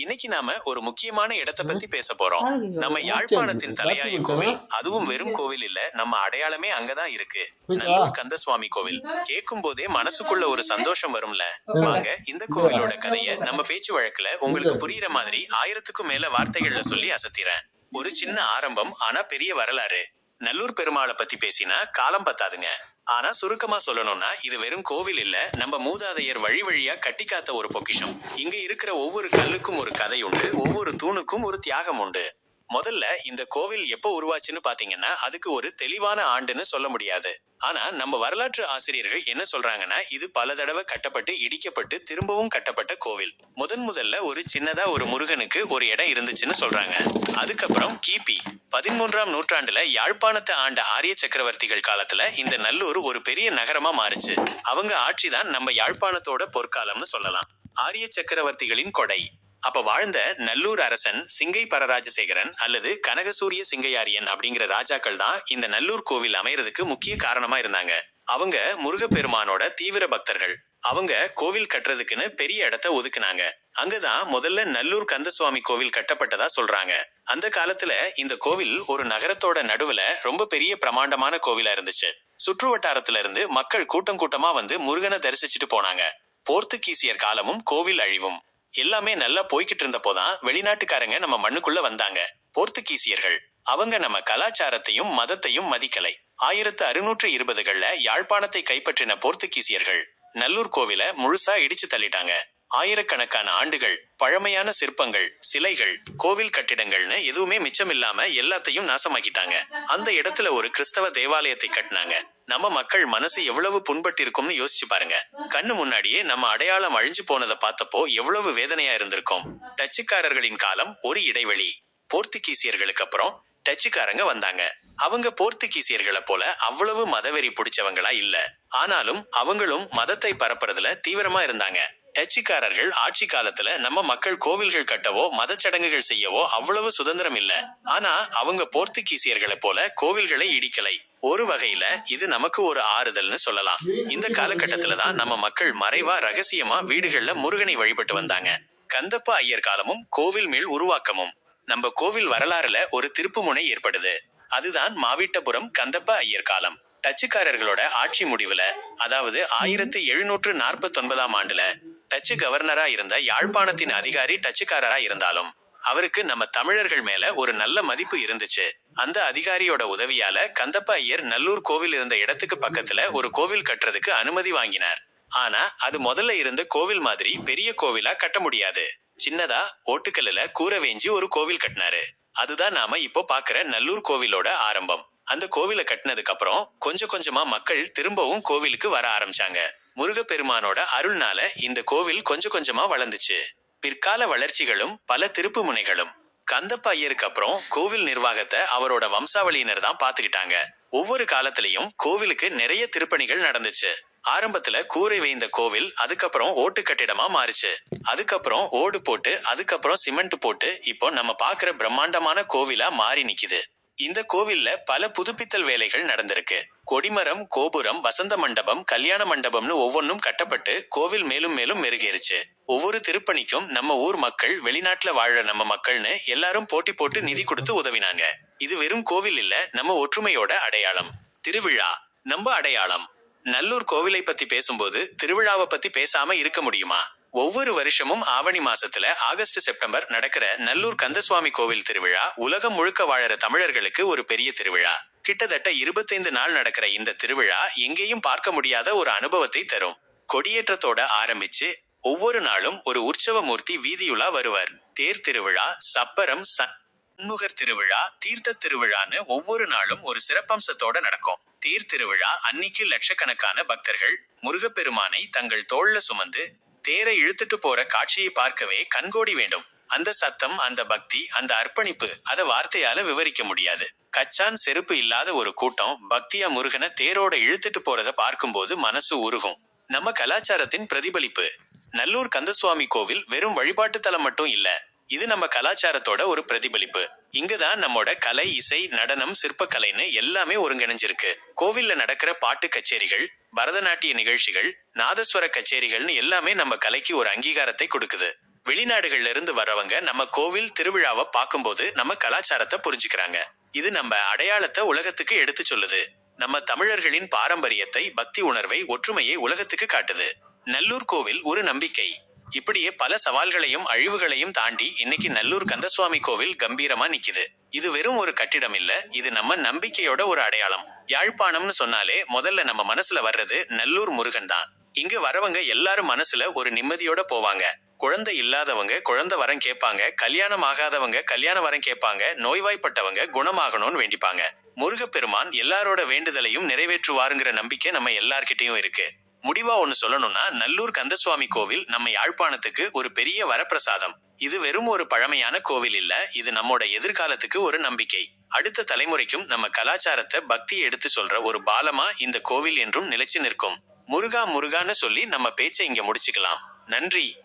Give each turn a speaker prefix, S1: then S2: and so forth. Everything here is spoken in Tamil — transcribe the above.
S1: இன்னைக்கு நாம ஒரு முக்கியமான இடத்தை பத்தி பேச போறோம். நம்ம யாழ்ப்பாணத்தின் தலையாய கோவில் அதுவும் வெறும் கோவில் இல்ல நம்ம அடையாளமே அங்கதான் இருக்கு. நல்லூர் கந்தசுவாமி கோவில். கேட்கும் போதே மனசுக்குள்ள ஒரு சந்தோஷம் வரும்ல? வாங்க இந்த கோவிலோட கதைய நம்ம பேச்சு வழக்குல உங்களுக்கு புரியுற மாதிரி ஆயிரத்துக்கும் மேல வார்த்தைகள்ல சொல்லி அசத்திறேன். ஒரு சின்ன ஆரம்பம் ஆனா பெரிய வரலாறு. நல்லூர் பெருமாளை பத்தி பேசினா காலம் பத்தாதுங்க. ஆனா சுருக்கமா சொல்லணும்னா இது வெறும் கோவில் இல்ல நம்ம மூதாதையர் வழி வழியா கட்டி காத்த ஒரு பொக்கிஷம். இங்க இருக்கிற ஒவ்வொரு கல்லுக்கும் ஒரு கதை உண்டு ஒவ்வொரு தூணுக்கும் ஒரு தியாகம் உண்டு. முதல்ல இந்த கோவில் எப்போ உருவாச்சுன்னு பாத்தீங்கன்னா அதுக்கு ஒரு தெளிவான ஆண்டுன்னு சொல்ல முடியாது. ஆனா நம்ம வரலாற்று ஆசிரியர்கள் என்ன சொல்றாங்கன்னா இது பல தடவை கட்டப்பட்டு இடிக்கப்பட்டு திரும்பவும் கட்டப்பட்ட கோவில். முதன் முதல்ல ஒரு சின்னதா ஒரு முருகனுக்கு ஒரு இடம் இருந்துச்சுன்னு சொல்றாங்க. அதுக்கப்புறம் கிபி. பதிமூன்றாம் நூற்றாண்டுல யாழ்ப்பாணத்தை ஆண்ட ஆரிய சக்கரவர்த்திகள் காலத்துல இந்த நல்லூர் ஒரு பெரிய நகரமா மாறுச்சு. அவங்க ஆட்சிதான் நம்ம யாழ்ப்பாணத்தோட பொற்காலம்னு சொல்லலாம். ஆரிய சக்கரவர்த்திகளின் கொடை. அப்ப வாழ்ந்த நல்லூர் அரசன் சிங்கை பரராஜசேகரன் அல்லது கனகசூரிய சிங்கையாரியன் அப்படிங்கிற ராஜாக்கள் தான் இந்த நல்லூர் கோவில் அமையறதுக்கு முக்கிய காரணமா இருந்தாங்க. அவங்க முருகப்பெருமானோட தீவிர பக்தர்கள். அவங்க கோவில் கட்டுறதுக்குன்னு பெரிய இடத்த ஒதுக்குனாங்க. அங்கதான் முதல்ல நல்லூர் கந்தசுவாமி கோவில் கட்டப்பட்டதா சொல்றாங்க. அந்த காலத்துல இந்த கோவில் ஒரு நகரத்தோட நடுவுல ரொம்ப பெரிய பிரமாண்டமான கோவிலா இருந்துச்சு. சுற்று வட்டாரத்துல இருந்து மக்கள் கூட்டம் கூட்டமா வந்து முருகனை தரிசிச்சுட்டு போனாங்க. போர்த்துகீசியர் காலமும் கோவில் அழிவும். எல்லாமே நல்லா போய்கிட்டு இருந்தப்போதான் வெளிநாட்டுக்காரங்க நம்ம மண்ணுக்குள்ள வந்தாங்க. போர்த்துகீசியர்கள். அவங்க நம்ம கலாச்சாரத்தையும் மதத்தையும் மதிக்கலை. ஆயிரத்து அறுநூற்று இருபதுகள்ல யாழ்ப்பாணத்தை கைப்பற்றின போர்த்துகீசியர்கள் நல்லூர் கோவில முழுசா இடிச்சு தள்ளிட்டாங்க. ஆயிரக்கணக்கான ஆண்டுகள் பழமையான சிற்பங்கள் சிலைகள் கோவில் கட்டிடங்கள்னு எதுவுமே மிச்சம் இல்லாம எல்லாத்தையும் நாசமாக்கிட்டாங்க. அந்த இடத்துல ஒரு கிறிஸ்தவ தேவாலயத்தை கட்டினாங்க. நம்ம மக்கள் மனசு எவ்வளவு புண்பட்டிருக்கும்னு யோசிச்சு பாருங்க. கண்ணு முன்னாடியே நம்ம அடையாளம் அழிஞ்சு போனதை பார்த்தப்போ எவ்வளவு வேதனையா இருந்திருக்கும். டச்சுக்காரர்களின் காலம் ஒரு இடைவெளி. போர்த்துகீசியர்களுக்கு அப்புறம் டச்சுக்காரங்க வந்தாங்க. அவங்க போர்த்துகீசியர்களை போல அவ்வளவு மதவெறி பிடிச்சவங்களா இல்ல. ஆனாலும் அவங்களும் மதத்தை பரப்புறதுல தீவிரமா இருந்தாங்க. டச்சுக்காரர்கள் ஆட்சி காலத்துல நம்ம மக்கள் கோவில்கள் கட்டவோ மதச்சடங்குகள் செய்யவோ அவ்வளவு சுதந்திரம் இல்ல. ஆனா அவங்க போர்த்துகீசியர்களை போல கோவில்களை இடிக்கலை. ஒரு வகையில இது நமக்கு ஒரு ஆறுதல்னு சொல்லலாம். இந்த காலகட்டத்துல தான் நம்ம மக்கள் மறைவா ரகசியமா வீடுகள்ல முருகனை வழிபட்டு வந்தாங்க. கந்தப்ப ஐயர் காலமும் கோவில் மேல் உருவாக்கமும். நம்ம கோவில் வரலாறுல ஒரு திருப்புமுனை ஏற்படுது. அதுதான் மாவிட்டபுரம் கந்தப்ப ஐயர் காலம். டச்சுக்காரர்களோட ஆட்சி முடிவுல அதாவது ஆயிரத்தி எழுநூற்று நாற்பத்தி ஒன்பதாம் ஆண்டுல டச்சு கவர்னரா இருந்த யாழ்ப்பாணத்தின் அதிகாரி டச்சுக்காரரா இருந்தாலும் அவருக்கு நம்ம தமிழர்கள் மேல ஒரு நல்ல மதிப்பு இருந்துச்சு. அந்த அதிகாரியோட உதவியால கந்தப்ப ஐயர் நல்லூர் கோவில் இருந்த இடத்துக்கு பக்கத்துல ஒரு கோவில் கட்டுறதுக்கு அனுமதி வாங்கினார். ஆனா அது முதல்ல இருந்த கோவில் மாதிரி பெரிய கோவிலா கட்ட முடியாது. சின்னதா ஓட்டுக்கல்லுல கூரை வேஞ்சி ஒரு கோவில் கட்டினாரு. அதுதான் நாம இப்போ பாக்குற நல்லூர் கோவிலோட ஆரம்பம். அந்த கோவிலை கட்டினதுக்கு அப்புறம் கொஞ்சம் கொஞ்சமா மக்கள் திரும்பவும் கோவிலுக்கு வர ஆரம்பிச்சாங்க. முருகப்பெருமானோட அருள்னால இந்த கோவில் கொஞ்சம் கொஞ்சமா வளர்ந்துச்சு. பிற்கால வளர்ச்சிகளும் பல திருப்பு முனைகளும். கந்தப்ப ஐயருக்கு அப்புறம் கோவில் நிர்வாகத்தை அவரோட வம்சாவளியினர் தான் பாத்துக்கிட்டாங்க ஒவ்வொரு காலத்திலையும் கோவிலுக்கு நிறைய திருப்பணிகள் நடந்துச்சு. ஆரம்பத்துல கூரை வைந்த கோவில் அதுக்கப்புறம் ஓட்டு கட்டிடமா மாறுச்சு. அதுக்கப்புறம் ஓடு போட்டு அதுக்கப்புறம் சிமெண்ட் போட்டு இப்போ நம்ம பாக்குற பிரம்மாண்டமான கோவிலா மாறி நிக்குது. இந்த கோவில்ல பல புதுப்பித்தல் வேலைகள் நடந்திருக்கு. கொடிமரம் கோபுரம் வசந்த மண்டபம் கல்யாண மண்டபம்னு ஒவ்வொன்றும் கட்டப்பட்டு கோவில் மேலும் மேலும் மெருகேறுச்சு. ஒவ்வொரு திருப்பணிக்கும் நம்ம ஊர் மக்கள் வெளிநாட்டுல வாழ நம்ம மக்கள்னு எல்லாரும் போட்டி போட்டு நிதி கொடுத்து உதவினாங்க. இது வெறும் கோவில் இல்ல நம்ம ஒற்றுமையோட அடையாளம். திருவிழா நம்ம அடையாளம். நல்லூர் கோவிலை பத்தி பேசும்போது திருவிழாவை பத்தி பேசாம இருக்க முடியுமா? ஒவ்வொரு வருஷமும் ஆவணி மாசத்துல ஆகஸ்ட் செப்டம்பர் நடக்கிற நல்லூர் கந்தசுவாமி கோவில் திருவிழா உலகம் முழுக்க வாழற தமிழர்களுக்கு ஒரு பெரிய திருவிழா. கிட்டத்தட்ட இருபத்தைந்து நாள் நடக்கிற இந்த திருவிழா எங்கேயும் பார்க்க முடியாத ஒரு அனுபவத்தை தரும். கொடியேற்றத்தோட ஆரம்பிச்சு ஒவ்வொரு நாளும் ஒரு உற்சவ மூர்த்தி வீதியுலா வருவார். தேர் திருவிழா சப்பரம் சண்முகர் திருவிழா தீர்த்த திருவிழான்னு ஒவ்வொரு நாளும் ஒரு சிறப்பம்சத்தோட நடக்கும். தேர் திருவிழா அன்னிக்கு லட்சக்கணக்கான பக்தர்கள் முருகப்பெருமானை தங்கள் தோள்ல சுமந்து தேரை இழுத்துட்டு போற காட்சியை பார்க்கவே கண்கோடி வேண்டும். அந்த சத்தம் அந்த பக்தி அந்த அர்ப்பணிப்பு அத வார்த்தையால விவரிக்க முடியாது. கச்சான் செருப்பு இல்லாத ஒரு கூட்டம் பக்தியா முருகனை தேரோட இழுத்துட்டு போறத பார்க்கும்போது மனசு உருகும். நம்ம கலாச்சாரத்தின் பிரதிபலிப்பு. நல்லூர் கந்தசுவாமி கோவில் வெறும் வழிபாட்டு தலம் மட்டும் இல்ல இது நம்ம கலாச்சாரத்தோட ஒரு பிரதிபலிப்பு. இங்கதான் நம்மோட கலை இசை நடனம் சிற்பக்கலைன்னு எல்லாமே ஒருங்கிணைஞ்சிருக்கு. கோவில்ல நடக்கிற பாட்டு கச்சேரிகள் பரதநாட்டிய நிகழ்ச்சிகள் நாதஸ்வர கச்சேரிகள்னு எல்லாமே நம்ம கலைக்கு ஒரு அங்கீகாரத்தை கொடுக்குது. வெளிநாடுகள்ல இருந்து வர்றவங்க நம்ம கோவில் திருவிழாவை பார்க்கும்போது நம்ம கலாச்சாரத்தை புரிஞ்சுக்கிறாங்க. இது நம்ம அடையாளத்தை உலகத்துக்கு எடுத்து சொல்லுது. நம்ம தமிழர்களின் பாரம்பரியத்தை பக்தி உணர்வை ஒற்றுமையை உலகத்துக்கு காட்டுது. நல்லூர் கோவில் ஒரு நம்பிக்கை. இப்படியே பல சவால்களையும் அழிவுகளையும் தாண்டி இன்னைக்கு நல்லூர் கந்தசுவாமி கோவில் கம்பீரமா நிக்குது. இது வெறும் ஒரு கட்டிடம் இல்ல இது நம்ம நம்பிக்கையோட ஒரு அடையாளம். யாழ்ப்பாணம்னு சொன்னாலே முதல்ல நம்ம மனசுல வர்றது நல்லூர் முருகன் தான். இங்க வரவங்க எல்லாரும் மனசுல ஒரு நிம்மதியோட போவாங்க. குழந்தை இல்லாதவங்க குழந்தை வரம் கேட்பாங்க கல்யாணம் ஆகாதவங்க கல்யாண வரம் கேட்பாங்க நோய்வாய்ப்பட்டவங்க குணமாகணும்னு வேண்டிப்பாங்க. முருகப்பெருமான் எல்லாரோட வேண்டுதலையும் நிறைவேற்றுவாருங்கிற நம்பிக்கை நம்ம எல்லார்கிட்டயும் இருக்கு. முடிவா ஒண்ணு சொல்லணும்னா நல்லூர் கந்தசுவாமி கோவில் நம்ம யாழ்ப்பாணத்துக்கு ஒரு பெரிய வரப்பிரசாதம். இது வெறும் ஒரு பழமையான கோவில் இல்ல இது நம்மோட எதிர்காலத்துக்கு ஒரு நம்பிக்கை. அடுத்த தலைமுறைக்கும் நம்ம கலாச்சாரத்தை பக்தியை எடுத்து சொல்ற ஒரு பாலமா இந்த கோவில் என்றும் நிலைச்சு நிற்கும். முருகா முருகான்னு சொல்லி நம்ம பேச்சை இங்க முடிச்சுக்கலாம். நன்றி.